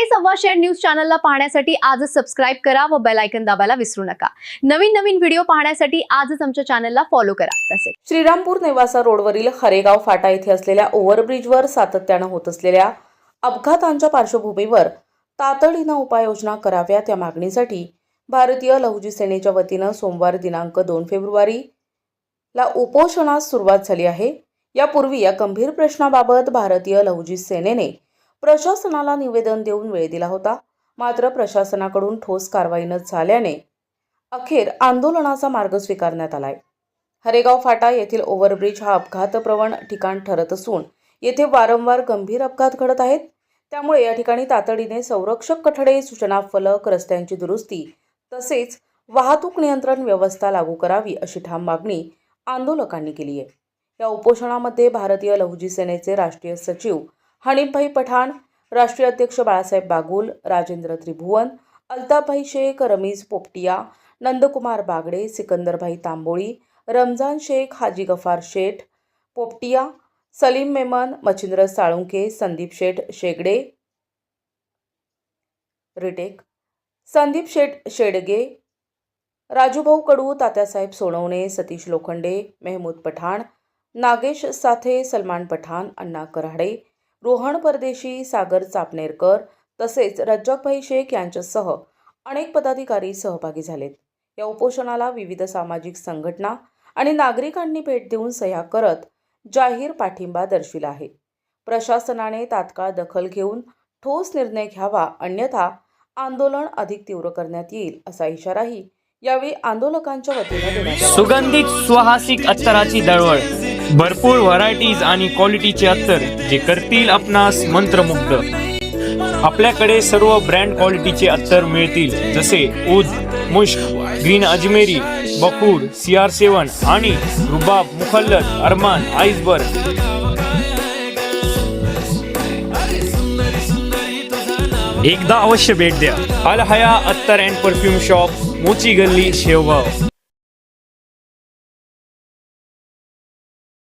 सकाळी सव्वा share news चॅनलला पाहण्यासाठी आजच सबस्क्राईब करा व बेल आयकन दाबायला विसरू नका. नवीन नवीन व्हिडिओ पाहण्यासाठी आजच आमच्या चॅनलला फॉलो करा. तसेच श्रीरामपूर नेवासा रोडवरील हरेगाव फाटा येथे असलेल्या ओव्हरब्रिजवर सातत्यानं होत असलेल्या अपघातांच्या पार्श्वभूमीवर तातडीनं उपाययोजना कराव्यात या मागणीसाठी भारतीय लहुजी सेनेच्या वतीनं सोमवार दिनांक दोन फेब्रुवारी ला उपोषणास सुरुवात झाली आहे. यापूर्वी या गंभीर प्रश्नाबाबत भारतीय लहुजी सेनेने प्रशासनाला निवेदन देऊन वेळ दिला होता. मात्र प्रशासनाकडून ठोस कारवाई न झाल्याने अखेर आंदोलनाचा मार्ग स्वीकारण्यात आलाय. हरेगाव फाटा येथील ओव्हरब्रिज हा अपघातप्रवण ठिकाण ठरत असून येथे वारंवार गंभीर अपघात घडत आहेत. त्यामुळे या ठिकाणी तातडीने संरक्षक कठडे सूचना फलक रस्त्यांची दुरुस्ती तसेच वाहतूक नियंत्रण व्यवस्था लागू करावी अशी ठाम मागणी आंदोलकांनी केली आहे. या उपोषणामध्ये भारतीय लहुजी सेनेचे राष्ट्रीय सचिव हनीफभाई पठाण राष्ट्रीय अध्यक्ष बाळासाहेब बागुल राजेंद्र त्रिभुवन अल्ताफभाई शेख रमीज पोपटिया नंदकुमार बागडे सिकंदरभाई तांबोळी रमजान शेख हाजी गफार शेठ पोपटिया सलीम मेमन मच्छिंद्र साळुंके संदीप शेठ शेगडे रिटेक संदीप शेठ शेडगे राजूभाऊ कडू तात्यासाहेब सोनवणे सतीश लोखंडे मेहमूद पठाण नागेश साथे सलमान पठाण अण्णा कराडे रोहन परदेशी सागर चापनेरकर तसेच रज्जकभाई शेख यांच्यासह अनेक पदाधिकारी सहभागी झालेत. या उपोषणाला विविध सामाजिक संघटना आणि नागरिकांनी भेट देऊन सह्या करत जाहीर पाठिंबा दर्शविला आहे. प्रशासनाने तात्काळ दखल घेऊन ठोस निर्णय घ्यावा अन्यथा आंदोलन अधिक तीव्र करण्यात येईल असा इशाराही यावेळी आंदोलकांच्या वतीने देण्यात सुगंधित सुहासिक अत्तराची दळवळ भरपूर व्हरायटीज आणि क्वालिटीचे अत्तर जे करतील आपणास मंत्रमुग्ध. आपल्याकडे सर्व ब्रँड क्वालिटीचे अत्तर मिळतील जसे उद मुश्क ग्रीन अजमेरी बकूर सी आर सेवन आणि रुबाब मुखल्लत अरमान आईसबर्ग एकदा अवश्य भेट द्या. अल हया अत्तर अँड परफ्यूम शॉप मोची गल्ली शेवगाव.